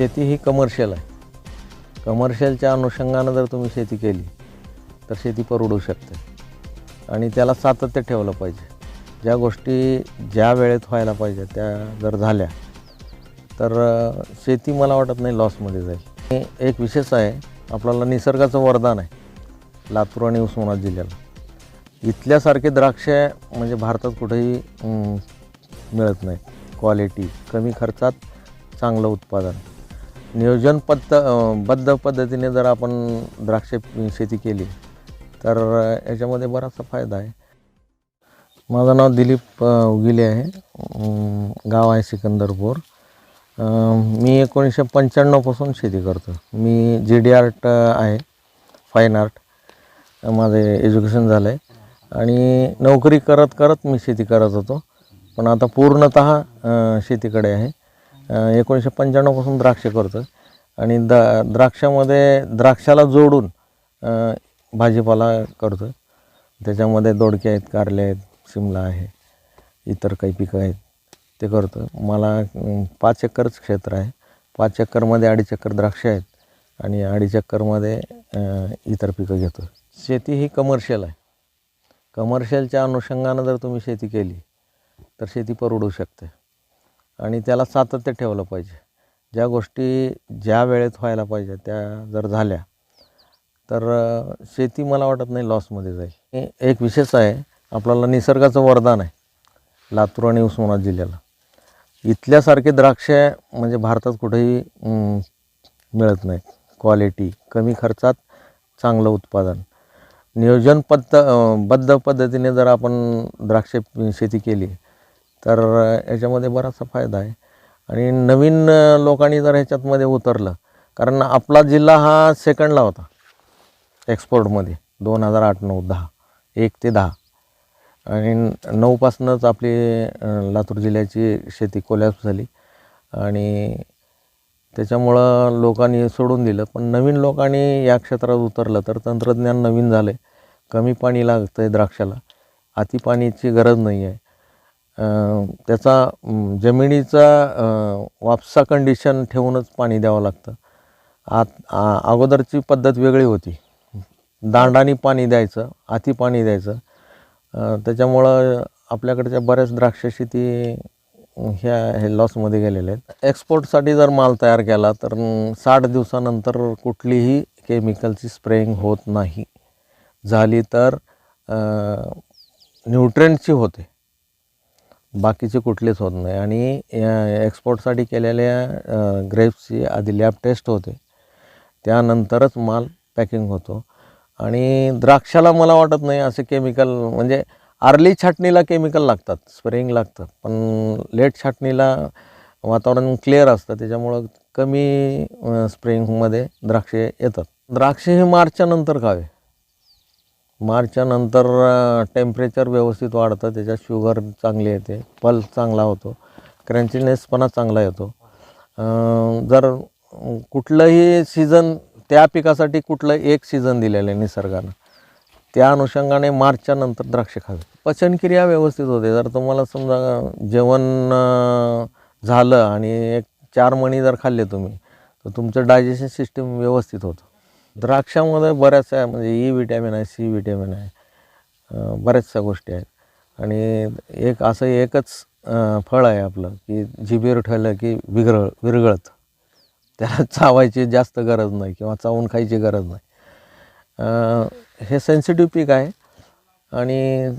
शेती ही कमर्शियल आहे. कमर्शियलच्या अनुषंगानं जर तुम्ही शेती केली तर शेती परवडू शकते. आणि त्याला सातत्य ठेवलं पाहिजे. ज्या गोष्टी ज्या वेळेत व्हायला पाहिजे त्या जर झाल्या तर शेती मला वाटत नाही लॉसमध्ये जाईल. एक विशेष आहे आपल्याला निसर्गाचं वरदान आहे लातूर आणि उस्मानाबाद जिल्ह्याला. इथल्यासारखे द्राक्ष म्हणजे भारतात कुठेही मिळत नाही. क्वालिटी कमी खर्चात चांगलं उत्पादन. नियोजन पद्ध बद्ध पद्धतीने जर आपण द्राक्ष शेती केली तर याच्यामध्ये बराचसा फायदा आहे. माझं नाव दिलीप उगिले आहे. गाव आहे सिकंदरपूर. मी एकोणीसशे पंच्याण्णवपासून शेती करतो. मी जी डी आर्ट आहे फाईन आर्ट माझे एज्युकेशन झालं आहे आणि नोकरी करत करत मी शेती करत होतो. पण आता पूर्णत शेतीकडे आहे. एकोणीसशे पंच्याण्णवपासून द्राक्ष करतो आणि द द्राक्षामध्ये द्राक्षाला जोडून भाजीपाला करतो त्याच्यामध्ये दोडके आहेत कारले आहेत शिमला आहे इतर काही पिकं आहेत ते करतो मला पाच एकरच क्षेत्र आहे. पाच एकरमध्ये अडीच एकर द्राक्ष आहेत. आणि अडीच एकरमध्ये इतर पिकं घेतो शेती ही कमर्शियल आहे. कमर्शियलच्या अनुषंगानं जर तुम्ही शेती केली तर शेती परवडू शकते. आणि त्याला सातत्य ठेवलं पाहिजे. ज्या गोष्टी ज्या वेळेत व्हायला पाहिजे त्या जर झाल्या तर शेती मला वाटत नाही लॉसमध्ये जाईल. एक विशेष आहे आपल्याला निसर्गाचं वरदान आहे लातूर आणि उस्मानाबाद जिल्ह्याला. इथल्यासारखे द्राक्ष म्हणजे भारतात कुठेही मिळत नाही क्वालिटी कमी खर्चात चांगलं उत्पादन. नियोजन पद्ध बद्ध पद्धतीने जर आपण द्राक्ष शेती केली तर याच्यामध्ये बराचसा फायदा आहे. आणि नवीन लोकांनी जर ह्याच्यातमध्ये उतरलं कारण आपला जिल्हा हा सेकंडला होता एक्सपोर्टमध्ये दोन हजार आठ नऊ दहा एक ते दहा. आणि नऊपासूनच आपली लातूर जिल्ह्याची शेती कोलॅप्स झाली. आणि त्याच्यामुळं लोकांनी सोडून दिलं. पण नवीन लोकांनी या क्षेत्रात उतरलं तर तंत्रज्ञान नवीन झालं आहे कमी पाणी लागतं आहे द्राक्षाला. अति पाण्याची गरज नाही आहे त्याचा जमिनीचा वापसा कंडिशन ठेवूनच पाणी द्यावं लागतं. आत अगोदरची पद्धत वेगळी होती. दांडानी पाणी द्यायचं आती पाणी द्यायचं. त्याच्यामुळं आपल्याकडच्या बऱ्याच द्राक्ष शेती ह्या हे लॉसमध्ये गेलेल्या आहेत. एक्सपोर्टसाठी जर माल तयार केला तर साठ दिवसानंतर कुठलीही केमिकलची स्प्रेइंग होत नाही. झाली तर न्यूट्रेंटची होते. बाकीचे कुठलेच होत नाही. आणि एक्सपोर्टसाठी केलेल्या ग्रेप्सची आधी लॅब टेस्ट होते. त्यानंतरच माल पॅकिंग होतो. आणि द्राक्षाला मला वाटत नाही असे केमिकल म्हणजे आर्ली छाटणीला केमिकल लागतात स्प्रेइंग लागतं. पण लेट छाटणीला वातावरण क्लिअर असतं. त्याच्यामुळं कमी स्प्रेइंगमध्ये द्राक्षे येतात. द्राक्षे हे मार्चच्या नंतर खावे. मार्चच्या नंतर टेम्परेचर व्यवस्थित वाढतं त्याच्यात शुगर चांगली येते पल्स चांगला होतो क्रंचीनेसपणा चांगला येतो. जर कुठलंही सीझन त्या पिकासाठी कुठलं एक सीझन दिलेलं आहे निसर्गानं त्या अनुषंगाने मार्चच्या नंतर द्राक्ष खावे. पचनक्रिया व्यवस्थित होते. जर तुम्हाला समजा जेवण झालं आणि एक चार मणी जर खाल्ले तुम्ही तर तुमचं डायजेशन सिस्टीम व्यवस्थित होतं. द्राक्षामध्ये बऱ्याचशा म्हणजे ई विटॅमिन आहे सी विटॅमिन आहे बऱ्याचशा गोष्टी आहेत. आणि एक असं एकच फळ आहे आपलं की जिभेवर ठेवलं की विरघळ विरघळतं. त्याला चावायची जास्त गरज नाही किंवा चावून खायची गरज नाही. हे सेन्सिटिव्ह पीक आहे आणि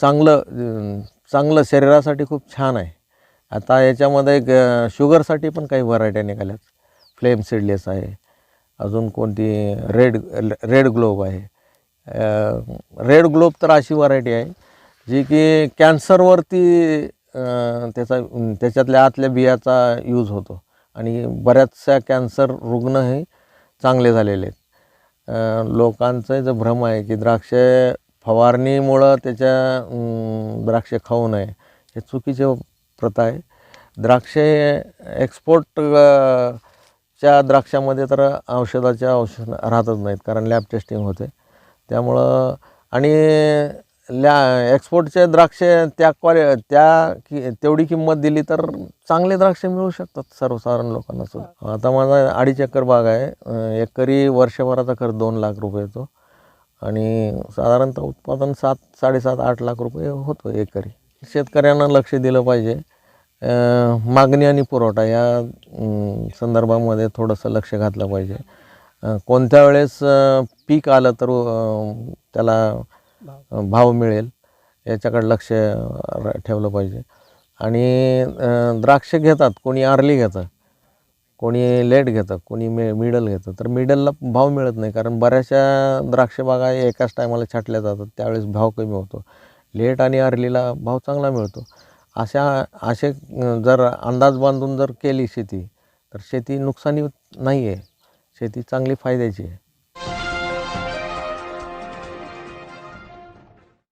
चांगलं चांगलं शरीरासाठी खूप छान आहे. आता याच्यामध्ये एक शुगरसाठी पण काही व्हरायट्या निघाल्यात. फ्लेम सीडलेस आहे. अजून कोणती रेड रेड ग्लोब आहे. रेड ग्लोब तर अशी व्हरायटी आहे जी की कॅन्सरवरती त्याचा त्याच्यातल्या आतल्या बियाचा यूज होतो. आणि बऱ्याचशा कॅन्सर रुग्ण हे चांगले झालेले आहेत. लोकांचं लोकांचा जो भ्रम आहे की द्राक्ष फवारणीमुळं त्याच्या द्राक्ष खाऊ नये हे चुकीचे प्रथा आहे. द्राक्षे एक्सपोर्ट च्या द्राक्षामध्ये तर औषधाच्या औषध राहतच नाहीत कारण लॅब टेस्टिंग होते. त्यामुळं आणि लॅ एक्सपोर्टचे द्राक्ष त्या क्वालि त्या कि तेवढी किंमत दिली तर चांगले द्राक्षे मिळू शकतात सर्वसाधारण लोकांना सुद्धा. आता माझा अडीच एकर बाग आहे. एकरी वर्षभराचा खर्च दोन लाख रुपये येतो. आणि साधारणतः उत्पादन सात साडेसात आठ लाख रुपये होतो एकरी. शेतकऱ्यांना लक्ष दिलं पाहिजे. मागणी आणि पुरवठा या संदर्भामध्ये थोडंसं लक्ष घातलं पाहिजे. कोणत्या वेळेस पीक आलं तर त्याला भाव मिळेल याच्याकडे लक्ष र- ठेवलं पाहिजे. आणि द्राक्ष घेतात कोणी आर्ली घेतं कोणी लेट घेतं कोणी मे मिडल घेतं तर मिडलला भाव मिळत नाही कारण बऱ्याचशा द्राक्ष बागा एकाच टायमाला छाटल्या जातात त्यावेळेस भाव कमी होतो. लेट आणि अर्लीला भाव चांगला मिळतो. अशा असे जर अंदाज बांधून जर केली शेती तर शेती नुकसानी नाही आहे शेती चांगली फायद्याची आहे.